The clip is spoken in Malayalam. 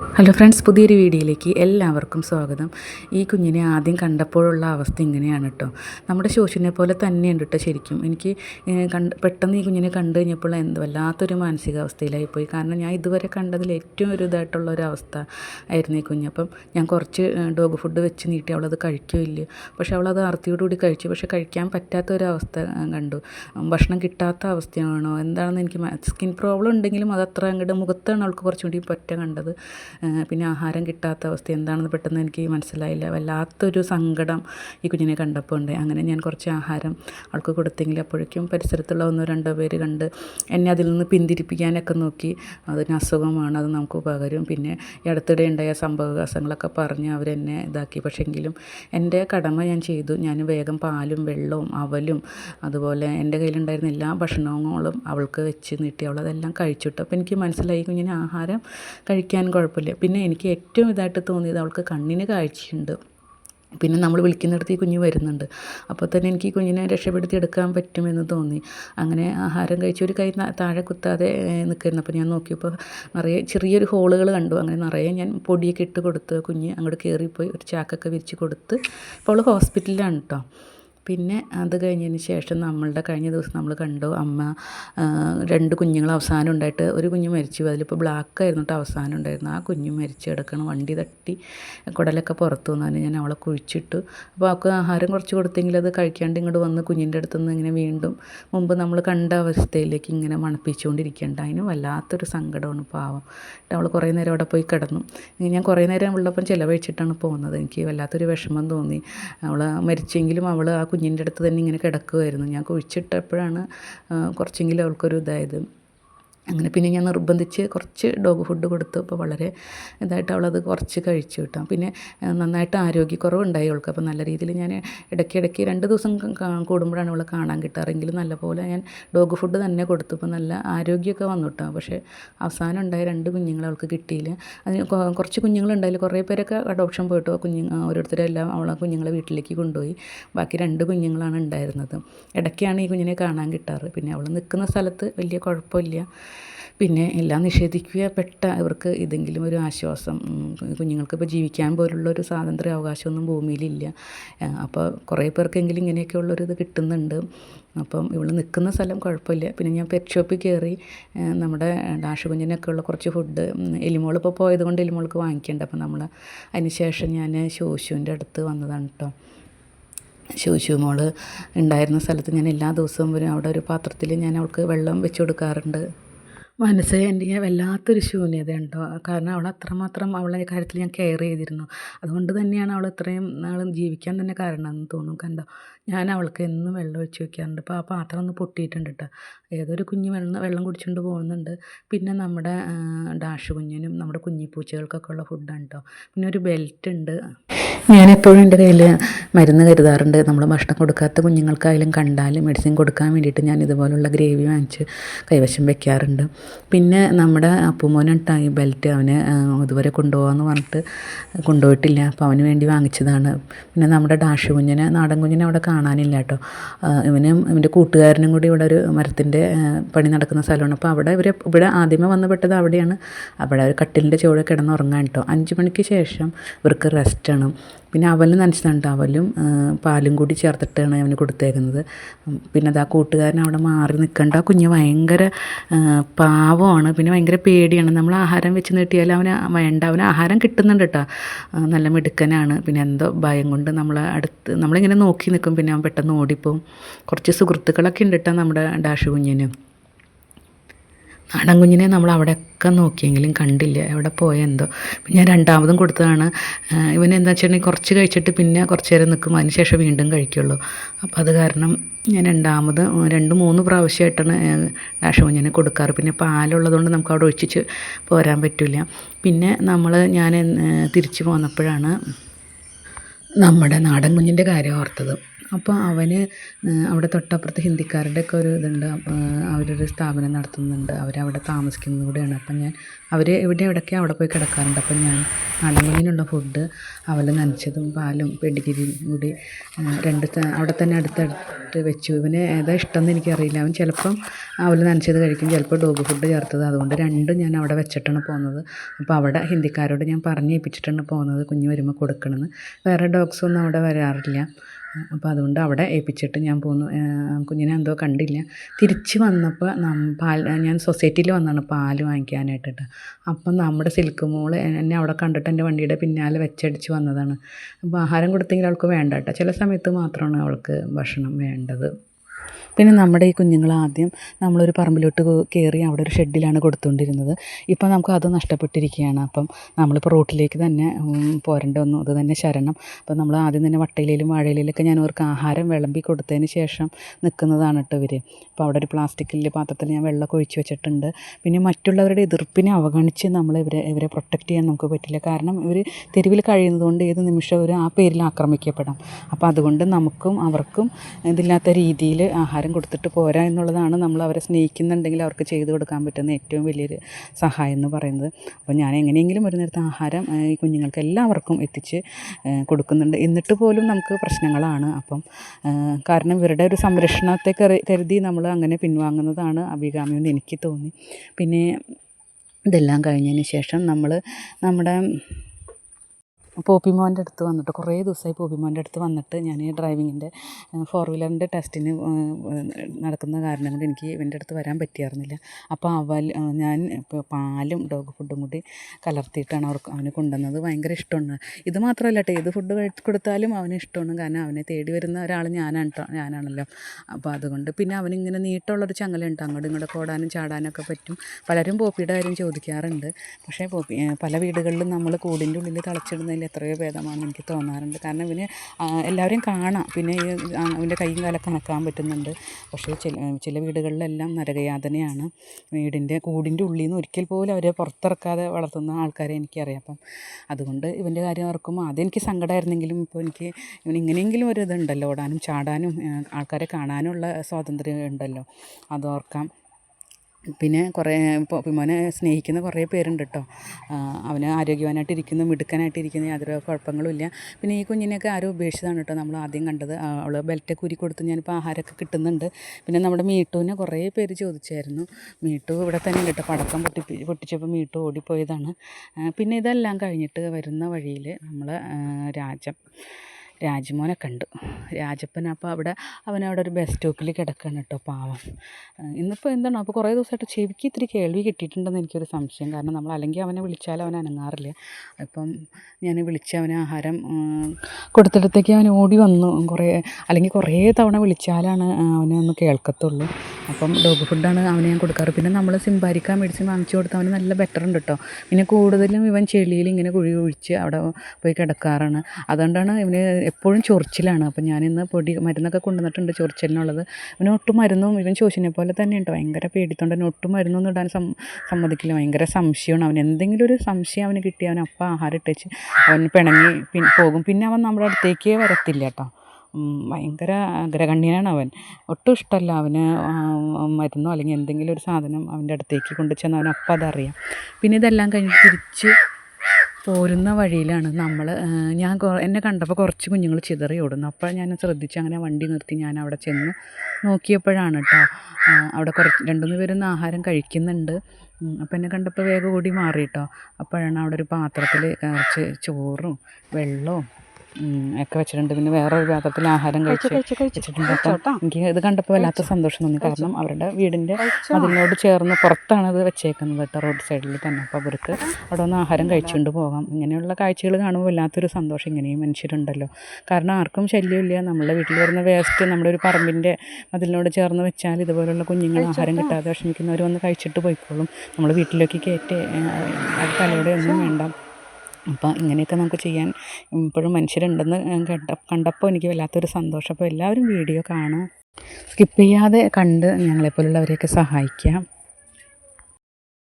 ഹലോ ഫ്രണ്ട്സ് പുതിയൊരു വീഡിയോയിലേക്ക് എല്ലാവർക്കും സ്വാഗതം. ഈ കുഞ്ഞിനെ ആദ്യം കണ്ടപ്പോഴുള്ള അവസ്ഥ ഇങ്ങനെയാണ് കേട്ടോ നമ്മുടെ ശോഷിനെ പോലെ തന്നെയുണ്ട് കേട്ടോ ശരിക്കും. എനിക്ക് കണ്ട് പെട്ടെന്ന് ഈ കുഞ്ഞിനെ കണ്ടു കഴിഞ്ഞപ്പോൾ എന്ത് വല്ലാത്തൊരു മാനസികാവസ്ഥയിലായി പോയി. കാരണം ഞാൻ ഇതുവരെ കണ്ടതിൽ ഏറ്റവും ഒരു ഇതായിട്ടുള്ള ഒരു അവസ്ഥ ആയിരുന്നു ഈ കുഞ്ഞ്. അപ്പം ഞാൻ കുറച്ച് ഡോഗ് ഫുഡ് വെച്ച് നീട്ടി അവളത് കഴിക്കുകയില്ല പക്ഷേ അവളത് ആർത്തിയോടുകൂടി കഴിച്ചു. പക്ഷേ കഴിക്കാൻ പറ്റാത്ത ഒരു അവസ്ഥ കണ്ടു. ഭക്ഷണം കിട്ടാത്ത അവസ്ഥയാണോ? എന്താണെന്ന് എനിക്ക് സ്കിൻ പ്രോബ്ലം ഉണ്ടെങ്കിലും അത് അത്ര അങ്ങോട്ട് മുഖത്താണ് അവൾക്ക് കുറച്ചുകൂടി പറ്റ കണ്ടത്. പിന്നെ ആഹാരം കിട്ടാത്ത അവസ്ഥ എന്താണെന്ന് പെട്ടെന്ന് എനിക്ക് മനസ്സിലായില്ല. വല്ലാത്തൊരു സങ്കടം ഈ കുഞ്ഞിനെ കണ്ടപ്പോൾ ഉണ്ട്. അങ്ങനെ ഞാൻ കുറച്ച് ആഹാരം അവൾക്ക് കൊടുത്തെങ്കിൽ അപ്പോഴേക്കും പരിസരത്തുള്ള ഒന്നോ രണ്ടോ പേര് കണ്ട് എന്നെ അതിൽ നിന്ന് പിന്തിരിപ്പിക്കാനൊക്കെ നോക്കി. അതിന് അസുഖമാണ് അത് നമുക്ക് പകരും. പിന്നെ ഈ അടുത്തിടെ ഉണ്ടായ സംഭവവികാസങ്ങളൊക്കെ പറഞ്ഞ് അവരെന്നെ ഇതാക്കി. പക്ഷെങ്കിലും എന്റെ കടമ ഞാൻ ചെയ്തു. ഞാൻ വേഗം പാലും വെള്ളവും അവലും അതുപോലെ എന്റെ കയ്യിലുണ്ടായിരുന്ന എല്ലാ ഭക്ഷണങ്ങളും അവൾക്ക് വെച്ച് നീട്ടി. അവളതെല്ലാം കഴിച്ചിട്ടു അപ്പോൾ എനിക്ക് മനസ്സിലായി കുഞ്ഞിന് ആഹാരം കഴിക്കാൻ കുഴപ്പമില്ല. പിന്നെ എനിക്ക് ഏറ്റവും ഇതായിട്ട് തോന്നിയത് അവൾക്ക് കണ്ണിന് കാഴ്ചയുണ്ട്. പിന്നെ നമ്മൾ വിളിക്കുന്നിടത്ത് ഈ കുഞ്ഞ് വരുന്നുണ്ട്. അപ്പോൾ തന്നെ എനിക്ക് ഈ കുഞ്ഞിനെ രക്ഷപ്പെടുത്തി എടുക്കാൻ പറ്റുമെന്ന് തോന്നി. അങ്ങനെ ആഹാരം കഴിച്ച് ഒരു കൈ താഴെ കുത്താതെ നിൽക്കുന്നു അപ്പോൾ ഞാൻ നോക്കിയപ്പോൾ നിറയെ ചെറിയൊരു ഹോളുകൾ കണ്ടു. അങ്ങനെ നിറയെ ഞാൻ പൊടിയൊക്കെ ഇട്ട് കൊടുത്ത് കുഞ്ഞ് അങ്ങോട്ട് കയറിപ്പോയി ഒരു ചാക്കൊക്കെ വിരിച്ച് കൊടുത്ത്. ഇപ്പോൾ അവൾ ഹോസ്പിറ്റലിലാണ് കേട്ടോ. പിന്നെ അത് കഴിഞ്ഞതിന് ശേഷം നമ്മളുടെ കഴിഞ്ഞ ദിവസം നമ്മൾ കണ്ടു അമ്മ രണ്ട് കുഞ്ഞുങ്ങൾ അവസാനം ഉണ്ടായിട്ട് ഒരു കുഞ്ഞ് മരിച്ചു. അതിലിപ്പോൾ ബ്ലാക്ക് ആയിരുന്നു കേട്ടോ അവസാനം ഉണ്ടായിരുന്നു. ആ കുഞ്ഞ് മരിച്ചു കിടക്കണം വണ്ടി തട്ടി കുടലൊക്കെ പുറത്തു വന്നു. ഞാൻ അവളെ കുഴിച്ചിട്ടു. അപ്പോൾ അവൾക്ക് ആഹാരം കുറച്ച് കൊടുത്തെങ്കിൽ അത് കഴിക്കാണ്ട് ഇങ്ങോട്ട് വന്ന് കുഞ്ഞിന്റെ അടുത്ത് നിന്ന് ഇങ്ങനെ വീണ്ടും മുമ്പ് നമ്മൾ കണ്ട അവസ്ഥയിലേക്ക് ഇങ്ങനെ മണപ്പിച്ചുകൊണ്ടിരിക്കേണ്ട. അതിന് വല്ലാത്തൊരു സങ്കടമാണ് പാവം. അവൾ കുറേ നേരം അവിടെ പോയി കിടന്നു. ഞാൻ കുറേ നേരം അവളുടെ ചിലവഴിച്ചിട്ടാണ് പോകുന്നത്. എനിക്ക് വല്ലാത്തൊരു വിഷമം തോന്നി. അവൾ മരിച്ചെങ്കിലും അവൾ ആ കുഞ്ഞിന്റെ അടുത്ത് തന്നെ ഇങ്ങനെ കിടക്കുമായിരുന്നു ഞാൻ കുഴിച്ചിട്ടപ്പോഴാണ് കുറച്ചെങ്കിലും അവൾക്കൊരു ഇതായത്. അങ്ങനെ പിന്നെ ഞാൻ നിർബന്ധിച്ച് കുറച്ച് ഡോഗ് ഫുഡ് കൊടുത്തു. അപ്പോൾ വളരെ ഇതായിട്ട് അവളത് കുറച്ച് കഴിച്ചു കിട്ടാം. പിന്നെ നന്നായിട്ട് ആരോഗ്യക്കുറവുണ്ടായി അവൾക്ക്. അപ്പോൾ നല്ല രീതിയിൽ ഞാൻ ഇടയ്ക്കിടയ്ക്ക് രണ്ട് ദിവസം കൂടുമ്പോഴാണ് അവളെ കാണാൻ കിട്ടാറെങ്കിലും നല്ലപോലെ ഞാൻ ഡോഗ് ഫുഡ് തന്നെ കൊടുത്തു. അപ്പോൾ നല്ല ആരോഗ്യമൊക്കെ വന്നു കിട്ടാം. പക്ഷേ അവസാനം ഉണ്ടായ രണ്ട് കുഞ്ഞുങ്ങൾ അവൾക്ക് കിട്ടിയില്ല. അതിന് കുറച്ച് കുഞ്ഞുങ്ങളുണ്ടായില്ല. കുറേ പേരൊക്കെ അഡോപ്ഷൻ പോയിട്ട്. കുഞ്ഞു ഓരോരുത്തരെല്ലാം അവളെ കുഞ്ഞുങ്ങളെ വീട്ടിലേക്ക് കൊണ്ടുപോയി. ബാക്കി രണ്ട് കുഞ്ഞുങ്ങളാണ് ഉണ്ടായിരുന്നത്. ഇടയ്ക്കാണ് ഈ കുഞ്ഞിനെ കാണാൻ കിട്ടാറ്. പിന്നെ അവൾ നിൽക്കുന്ന സ്ഥലത്ത് വലിയ കുഴപ്പമില്ല. പിന്നെ എല്ലാം നിഷേധിക്കുക പെട്ട ഇവർക്ക് ഇതെങ്കിലും ഒരു ആശ്വാസം കുഞ്ഞുങ്ങൾക്ക് ഇപ്പോൾ ജീവിക്കാൻ പോലുള്ള ഒരു സ്വാതന്ത്ര്യ അവകാശമൊന്നും ഭൂമിയിലില്ല. അപ്പോൾ കുറേ പേർക്കെങ്കിലും ഇങ്ങനെയൊക്കെയുള്ളൊരു ഇത് കിട്ടുന്നുണ്ട്. അപ്പം ഇവൾ നിൽക്കുന്ന സ്ഥലം കുഴപ്പമില്ല. പിന്നെ ഞാൻ പെറ്റ് ഷോപ്പിൽ കയറി നമ്മുടെ ഡാഷ് കുഞ്ഞിനൊക്കെ ഉള്ള കുറച്ച് ഫുഡ് എലിമോൾ ഇപ്പോൾ പോയത് കൊണ്ട് എലിമോൾക്ക് വാങ്ങിക്കേണ്ട. അപ്പം നമ്മൾ അതിന് ശേഷം ഞാൻ ശോശുവിന്റെ അടുത്ത് വന്നതാണ് കേട്ടോ ശോശു മോൾ ഉണ്ടായിരുന്ന സ്ഥലത്ത് ഞാൻ എല്ലാ ദിവസവും വരും. അവിടെ ഒരു പാത്രത്തിൽ ഞാൻ അവൾക്ക് വെള്ളം വെച്ച് കൊടുക്കാറുണ്ട്. മനസ്സ് എന്റെ വല്ലാത്തൊരു ശൂന്യത ഉണ്ടോ കാരണം അവൾ അത്രമാത്രം അവളെ കാര്യത്തിൽ ഞാൻ കെയർ ചെയ്തിരുന്നു. അതുകൊണ്ട് തന്നെയാണ് അവൾ ഇത്രയും നാൾ ജീവിക്കാൻ തന്നെ കാരണം എന്ന് തോന്നും. കണ്ടോ? ഞാൻ അവൾക്ക് എന്നും വെള്ളം ഒഴിച്ച് വെക്കാറുണ്ട് ഇപ്പോൾ ആ പാത്രം ഒന്ന് പൊട്ടിയിട്ടുണ്ട് കേട്ടോ. ഏതൊരു കുഞ്ഞ് വെള്ളം വെള്ളം കുടിച്ചുകൊണ്ട് പോകുന്നുണ്ട്. പിന്നെ നമ്മുടെ ഡാഷ് കുഞ്ഞിനും നമ്മുടെ കുഞ്ഞിപ്പൂച്ചകൾക്കൊക്കെ ഉള്ള ഫുഡാണ് കേട്ടോ പിന്നെ ഒരു ബെൽറ്റ് ഉണ്ട്. ഞാൻ എപ്പോഴും എന്റെ കയ്യിൽ മരുന്ന് കരുതാറുണ്ട്. നമ്മൾ ഭക്ഷണം കൊടുക്കാത്ത കുഞ്ഞുങ്ങൾക്കായാലും കണ്ടാലും മെഡിസിൻ കൊടുക്കാൻ വേണ്ടിയിട്ട് ഞാൻ ഇതുപോലുള്ള ഗ്രേവി വാങ്ങിച്ച് കൈവശം വെക്കാറുണ്ട്. പിന്നെ നമ്മുടെ അപ്പുമോനിട്ടാ ഈ ബെൽറ്റ് അവന് ഇതുവരെ കൊണ്ടുപോകാമെന്ന് പറഞ്ഞിട്ട് കൊണ്ടുപോയിട്ടില്ല. അപ്പോൾ അവന് വേണ്ടി വാങ്ങിച്ചതാണ്. പിന്നെ നമ്മുടെ ഡാഷ് കുഞ്ഞിനെ നാടൻ കുഞ്ഞിനെ അവിടെ കാണാനില്ല കേട്ടോ ഇവനും ഇവന്റെ കൂട്ടുകാരനും കൂടി ഇവിടെ ഒരു മരത്തിന്റെ പണി നടക്കുന്ന സ്ഥലമാണ്. അപ്പോൾ അവിടെ ഇവർ ഇവിടെ ആദ്യമേ വന്ന് പെട്ടത് അവിടെയാണ്. അവിടെ ഒരു കട്ടിലിന്റെ ചുവടെ കിടന്നുറങ്ങാൻ കേട്ടോ അഞ്ച് മണിക്ക് ശേഷം ഇവർക്ക് റെസ്റ്റാണ് പിന്നെ അവലും നനച്ചതുണ്ട് അവലും പാലും കൂടി ചേർത്തിട്ടാണ് അവന് കൊടുത്തേക്കുന്നത്. പിന്നെ അത് ആ കൂട്ടുകാരൻ അവിടെ മാറി നിൽക്കേണ്ട ആ കുഞ്ഞ് ഭയങ്കര പാവമാണ്. പിന്നെ ഭയങ്കര പേടിയാണ്. നമ്മൾ ആഹാരം വെച്ച് നീട്ടിയാൽ അവന് വേണ്ട അവന് ആഹാരം കിട്ടുന്നുണ്ട് കേട്ടോ നല്ല മിടുക്കനാണ്. പിന്നെ എന്തോ ഭയം കൊണ്ട് നമ്മൾ അടുത്ത് നമ്മളിങ്ങനെ നോക്കി നിൽക്കും. പിന്നെ അവൻ പെട്ടെന്ന് ഓടിപ്പോവും. കുറച്ച് സുഹൃത്തുക്കളൊക്കെ ഉണ്ട് കേട്ടോ നമ്മുടെ ഡാഷ് കുഞ്ഞിന്. നാടൻ കുഞ്ഞിനെ നമ്മൾ അവിടെയൊക്കെ നോക്കിയെങ്കിലും കണ്ടില്ല. എവിടെ പോയെന്തോ ഞാൻ രണ്ടാമതും കൊടുത്തതാണ്. ആ, എന്താ വെച്ചിട്ടുണ്ടെങ്കിൽ കുറച്ച് കഴിച്ചിട്ട് പിന്നെ കുറച്ച് നേരം നിൽക്കും. അതിന് ശേഷം വീണ്ടും കഴിക്കുള്ളൂ. അപ്പോൾ അത് കാരണം ഞാൻ രണ്ടാമത് രണ്ട് മൂന്ന് പ്രാവശ്യമായിട്ടാണ് ഡാഷ് കുഞ്ഞിനെ കൊടുക്കാറ്. പിന്നെ പാലുള്ളതുകൊണ്ട് നമുക്ക് അവിടെ ഒഴിച്ച് പോരാൻ പറ്റില്ല പിന്നെ നമ്മൾ ഞാൻ തിരിച്ചു പോന്നപ്പോഴാണ് നമ്മുടെ നാടൻ കുഞ്ഞിന്റെ കാര്യം ഓർത്തത്. അപ്പോൾ അവന് അവിടെ തൊട്ടപ്പുറത്ത് ഹിന്ദിക്കാരുടെയൊക്കെ ഒരു ഇതുണ്ട്. അവരൊരു സ്ഥാപനം നടത്തുന്നുണ്ട്. അവരവിടെ താമസിക്കുന്നത് കൂടെയാണ് അപ്പം ഞാൻ അവർ എവിടെ എവിടെയൊക്കെ അവിടെ പോയി കിടക്കാറുണ്ട്. അപ്പം ഞാൻ മണിനുള്ള ഫുഡ് അവൽ നനച്ചതും പാലും പെടിഗിരിയും കൂടി രണ്ട് അവിടെ തന്നെ അടുത്തടുത്ത് വെച്ചു. ഇവന് ഏതാ ഇഷ്ടമെന്ന് എനിക്കറിയില്ല. അവൻ ചിലപ്പം അവൽ നനച്ചത് കഴിക്കും. ചിലപ്പോൾ ഡോഗ് ഫുഡ് ചേർത്തത്. അതുകൊണ്ട് രണ്ടും ഞാൻ അവിടെ വെച്ചിട്ടാണ് പോകുന്നത്. അപ്പോൾ അവിടെ ഹിന്ദിക്കാരോട് ഞാൻ പറഞ്ഞേൽപ്പിച്ചിട്ടാണ് പോകുന്നത്. കുഞ്ഞ് വരുമ്പോൾ കൊടുക്കണമെന്ന് വേറെ ഡോഗ്സൊന്നും അവിടെ വരാറില്ല. അപ്പോൾ അതുകൊണ്ട് അവിടെ ഏൽപ്പിച്ചിട്ട് ഞാൻ പോന്നു. കുഞ്ഞിനെ എന്തോ കണ്ടില്ല. തിരിച്ച് വന്നപ്പോൾ പാൽ ഞാൻ സൊസൈറ്റിയിൽ വന്നാണ് പാൽ വാങ്ങിക്കാനായിട്ടിട്ട്. അപ്പം നമ്മുടെ സിൽക്ക് മോൾ എന്നെ അവിടെ കണ്ടിട്ട് എന്റെ വണ്ടിയുടെ പിന്നാലെ വെച്ചടിച്ച് വന്നതാണ്. അപ്പോൾ ആഹാരം കൊടുത്തെങ്കിൽ അവൾക്ക് വേണ്ട കേട്ടോ. ചില സമയത്ത് മാത്രമാണ് അവൾക്ക് ഭക്ഷണം വേണ്ടത്. പിന്നെ നമ്മുടെ ഈ കുഞ്ഞുങ്ങൾ ആദ്യം നമ്മളൊരു പറമ്പിലോട്ട് കയറി അവിടെ ഒരു ഷെഡിലാണ് കൊടുത്തുകൊണ്ടിരുന്നത് ഇപ്പോൾ നമുക്ക് അത് നഷ്ടപ്പെട്ടിരിക്കുകയാണ്. അപ്പം നമ്മളിപ്പോൾ റോട്ടിലേക്ക് തന്നെ പോരേണ്ടി വന്നു അത് തന്നെ ശരണം. അപ്പം നമ്മൾ ആദ്യം തന്നെ വട്ടയിലും വാഴയിലൊക്കെ ഞാൻ അവർക്ക് ആഹാരം വിളമ്പി കൊടുത്തതിന് ശേഷം നിൽക്കുന്നതാണ് കേട്ടോ ഇവർ അപ്പോൾ അവിടെ ഒരു പ്ലാസ്റ്റിക്കിൽ പാത്രത്തിൽ ഞാൻ വെള്ളം ഒഴിച്ച് വെച്ചിട്ടുണ്ട്. പിന്നെ മറ്റുള്ളവരുടെ എതിർപ്പിനെ അവഗണിച്ച് നമ്മൾ ഇവരെ ഇവരെ പ്രൊട്ടക്റ്റ് ചെയ്യാൻ നമുക്ക് പറ്റില്ല. കാരണം ഇവർ തെരുവിൽ കഴിയുന്നതുകൊണ്ട് ഏത് നിമിഷം അവർ ആ പേരിൽ ആക്രമിക്കപ്പെടാം. അപ്പോൾ അതുകൊണ്ട് നമുക്കും അവർക്കും ഇതില്ലാത്ത രീതിയിൽ ആഹാരം കൊടുത്തിട്ട് പോരാ എന്നുള്ളതാണ് നമ്മൾ അവരെ സ്നേഹിക്കുന്നുണ്ടെങ്കിൽ അവർക്ക് ചെയ്തു കൊടുക്കാൻ പറ്റുന്ന ഏറ്റവും വലിയൊരു സഹായം എന്ന് പറയുന്നത്. അപ്പോൾ ഞാൻ എങ്ങനെയെങ്കിലും ഒരു നേരത്തെ ആഹാരം ഈ കുഞ്ഞുങ്ങൾക്ക് എല്ലാവർക്കും എത്തിച്ച് കൊടുക്കുന്നുണ്ട്. എന്നിട്ട് പോലും നമുക്ക് പ്രശ്നങ്ങളാണ്. അപ്പം കാരണം ഇവരുടെ ഒരു സംരക്ഷണത്തെ കരുതി നമ്മൾ അങ്ങനെ പിൻവാങ്ങുന്നതാണ് അഭികാമ്യമെന്ന് എനിക്ക് തോന്നി. പിന്നെ ഇതെല്ലാം കഴിഞ്ഞതിന് ശേഷം നമ്മൾ നമ്മുടെ പോപ്പിമോന്റെ അടുത്ത് വന്നിട്ട് കുറേ ദിവസമായി പോപ്പിമോന്റെ അടുത്ത് വന്നിട്ട് ഞാൻ ഈ ഡ്രൈവിങ്ങിന്റെ ഫോർ വീലറിന്റെ ടെസ്റ്റിന് നടക്കുന്ന കാരണം കൊണ്ട് എനിക്ക് ഇവന്റെ അടുത്ത് വരാൻ പറ്റിയായിരുന്നില്ല. അപ്പോൾ അവൽ ഞാൻ ഇപ്പോൾ പാലും ഡോഗ് ഫുഡും കൂടി കലർത്തിയിട്ടാണ് അവർക്ക് അവന് കൊണ്ടുവന്നത് ഭയങ്കര ഇഷ്ടമാണ്. ഇത് മാത്രമല്ല കേട്ടോ ഏത് ഫുഡ് കൊടുത്താലും അവന് ഇഷ്ടമാണ്. കാരണം അവനെ തേടി വരുന്ന ഒരാൾ ഞാനാണ് ഞാനാണല്ലോ. അപ്പോൾ അതുകൊണ്ട് പിന്നെ അവനിങ്ങനെ നീട്ടമുള്ളൊരു ചങ്ങലുണ്ട് അങ്ങോട്ടും ഇങ്ങോട്ടും ഓടാനും ചാടാനൊക്കെ പറ്റും. പലരും പോപ്പിയുടെ കാര്യം ചോദിക്കാറുണ്ട്. പക്ഷേ പോപ്പി പല വീടുകളിലും നമ്മൾ കൂടിന്റെ ഉള്ളിൽ തളച്ചിടുന്നതിൽ എത്രയോ ഭേദമാണെന്ന് എനിക്ക് തോന്നാറുണ്ട്. കാരണം ഇവന് എല്ലാവരെയും കാണാം. പിന്നെ അവന്റെ കൈയും കാലൊക്കെ ഉണക്കാൻ പറ്റുന്നുണ്ട്. പക്ഷേ ചില ചില വീടുകളിലെല്ലാം നരകയാതനയാണ്. വീടിന്റെ കൂടിന്റെ ഉള്ളിൽ നിന്ന് ഒരിക്കൽ പോലും അവരെ പുറത്തിറക്കാതെ വളർത്തുന്ന ആൾക്കാരെ എനിക്കറിയാം. അപ്പം അതുകൊണ്ട് ഇവന്റെ കാര്യം ഓർക്കുമ്പോൾ ആദ്യം എനിക്ക് സങ്കടമായിരുന്നെങ്കിലും ഇപ്പോൾ എനിക്ക് ഇവൻ ഇങ്ങനെയെങ്കിലും ഒരു ഇതുണ്ടല്ലോ. ഓടാനും ചാടാനും ആൾക്കാരെ കാണാനുള്ള സ്വാതന്ത്ര്യം ഉണ്ടല്ലോ. അതോർക്കാം പിന്നെ കുറേ മോനെ സ്നേഹിക്കുന്ന കുറേ പേരുണ്ട് കേട്ടോ അവന് ആരോഗ്യവാനായിട്ടിരിക്കുന്നു മിടുക്കനായിട്ടിരിക്കുന്നു യാതൊരു കുഴപ്പങ്ങളുമില്ല. പിന്നെ ഈ കുഞ്ഞിനെയൊക്കെ ആരും ഉപേക്ഷിച്ചതാണ് കേട്ടോ. നമ്മൾ ആദ്യം കണ്ടത് അവൾ ബെൽറ്റൊക്കെ ഊരി കൊടുത്ത് ഞാനിപ്പോൾ ആഹാരമൊക്കെ കിട്ടുന്നുണ്ട്. പിന്നെ നമ്മുടെ മീട്ടുവിനെ കുറേ പേര് ചോദിച്ചായിരുന്നു. മീട്ടു ഇവിടെ തന്നെ കേട്ടോ. പടക്കം പൊട്ടി പൊട്ടിച്ചപ്പോൾ മീട്ടു ഓടിപ്പോയതാണ്. പിന്നെ ഇതെല്ലാം കഴിഞ്ഞിട്ട് വരുന്ന വഴിയിൽ നമ്മൾ രാജം രാജ്മോനെ കണ്ടു. രാജപ്പൻ അപ്പോൾ അവിടെ അവനവിടെ ഒരു ബസ് സ്റ്റോപ്പിൽ കിടക്കുകയാണ് കേട്ടോ പാവം. ഇന്നിപ്പോൾ എന്താണ്? അപ്പോൾ കുറേ ദിവസമായിട്ട് ചെവിക്ക് ഇത്തിരി കേൾവി കിട്ടിയിട്ടുണ്ടെന്ന് എനിക്കൊരു സംശയം. കാരണം നമ്മൾ അല്ലെങ്കിൽ അവനെ വിളിച്ചാൽ അവൻ അനങ്ങാറില്ല. ഇപ്പം ഞാൻ വിളിച്ച് അവന് ആഹാരം കൊടുത്തിടത്തേക്ക് അവൻ ഓടി വന്നു. കുറേ അല്ലെങ്കിൽ കുറേ തവണ വിളിച്ചാലാണ് അവനെ ഒന്ന് കേൾക്കത്തുള്ളൂ. അപ്പം ഡോഗ് ഫുഡാണ് അവന് ഞാൻ കൊടുക്കാറ്. പിന്നെ നമ്മൾ സിമ്പാരിക്ക മെഡിസിൻ വാങ്ങിച്ചു കൊടുത്ത് അവന് നല്ല ബെറ്റർ ഉണ്ട് കേട്ടോ പിന്നെ കൂടുതലും ഇവൻ ചെളിയിൽ ഇങ്ങനെ കുഴി ഒഴിച്ച് അവിടെ പോയി കിടക്കാറാണ്. അതുകൊണ്ടാണ് ഇവന് എപ്പോഴും ചൊറിച്ചിലാണ്. അപ്പം ഞാനിന്ന് പൊടി മരുന്നൊക്കെ കൊണ്ടുവന്നിട്ടുണ്ട് ചൊറിച്ചിലിനുള്ളത്. അവന് ഒട്ടും മരുന്നും ഇവൻ ചോദിച്ചിനെ പോലെ തന്നെ ഉണ്ട്? ഭയങ്കര പേടിത്തോണ്ട് തന്നെ ഒട്ടും മരുന്നൊന്നും ഇടാൻ സമ്മതിക്കില്ല. ഭയങ്കര സംശയമാണ് അവൻ എന്തെങ്കിലും ഒരു സംശയം അവന് കിട്ടി അവൻ അപ്പം ആഹാരം ഇട്ടേച്ച് അവൻ പിണങ്ങി പി പോകും. പിന്നെ അവൻ നമ്മുടെ അടുത്തേക്ക് വരത്തില്ല കേട്ടോ. ഭയങ്കര ആഗ്രഹണ്യനാണ് അവൻ. ഒട്ടും ഇഷ്ടമല്ല അവന് മരുന്നോ അല്ലെങ്കിൽ എന്തെങ്കിലും ഒരു സാധനം അവന്റെ അടുത്തേക്ക് കൊണ്ടു ചെന്ന് അവൻ അപ്പം അതറിയാം. പിന്നെ ഇതെല്ലാം കഴിഞ്ഞ് തിരിച്ച് പോരുന്ന വഴിയിലാണ് നമ്മൾ ഞാൻ എന്നെ കണ്ടപ്പോൾ കുറച്ച് കുഞ്ഞുങ്ങൾ ചിതറി ഓടുന്നു. അപ്പോൾ ഞാൻ ശ്രദ്ധിച്ച് അങ്ങനെ വണ്ടി നിർത്തി ഞാൻ അവിടെ ചെന്ന് നോക്കിയപ്പോഴാണ് കേട്ടോ അവിടെ കുറച്ച് രണ്ട് മൂന്ന് പേരൊന്നും ആഹാരം കഴിക്കുന്നുണ്ട്. അപ്പോൾ എന്നെ കണ്ടപ്പോൾ വേഗം കൂടി മാറി കേട്ടോ അപ്പോഴാണ് അവിടെ ഒരു പാത്രത്തിൽ കുറച്ച് ചോറും വെള്ളവും ഒക്കെ വെച്ചിട്ടുണ്ട്. പിന്നെ വേറൊരു പാത്രത്തിൽ ആഹാരം കഴിച്ച് വെച്ചിട്ടുണ്ട്. അപ്പം എനിക്ക് ഇത് കണ്ടപ്പോൾ വല്ലാത്ത സന്തോഷം തോന്നി കാരണം അവരുടെ വീടിന്റെ അതിനോട് ചേർന്ന് പുറത്താണ് അത് വെച്ചേക്കുന്നത് കേട്ടോ റോഡ് സൈഡിൽ തന്നെ. അപ്പോൾ അവർക്ക് അവിടെ ഒന്ന് ആഹാരം കഴിച്ചുകൊണ്ട് പോകാം. ഇങ്ങനെയുള്ള കാഴ്ചകൾ കാണുമ്പോൾ വല്ലാത്തൊരു സന്തോഷം ഇങ്ങനെയും മനുഷ്യരുണ്ടല്ലോ. കാരണം ആർക്കും ശല്യമില്ല. നമ്മുടെ വീട്ടിൽ വരുന്ന വേസ്റ്റ് നമ്മുടെ ഒരു പറമ്പിന്റെ അതിനോട് ചേർന്ന് വെച്ചാൽ ഇതുപോലുള്ള കുഞ്ഞുങ്ങൾ ആഹാരം കിട്ടാതെ വിഷമിക്കുന്നവർ വന്ന് കഴിച്ചിട്ട് പോയിക്കോളും. നമ്മൾ വീട്ടിലേക്ക് കയറ്റി അത് തലയുടെ ഒന്നും വേണ്ട. അപ്പം ഇങ്ങനെയൊക്കെ നമുക്ക് ചെയ്യാൻ ഇപ്പോഴും മനുഷ്യരുണ്ടെന്ന് കേട്ട കണ്ടപ്പോൾ എനിക്ക് വല്ലാത്തൊരു സന്തോഷം. അപ്പോൾ എല്ലാവരും വീഡിയോ കാണുക. സ്കിപ്പ് ചെയ്യാതെ കണ്ട് ഞങ്ങളെപ്പോലുള്ളവരെയൊക്കെ സഹായിക്കാം.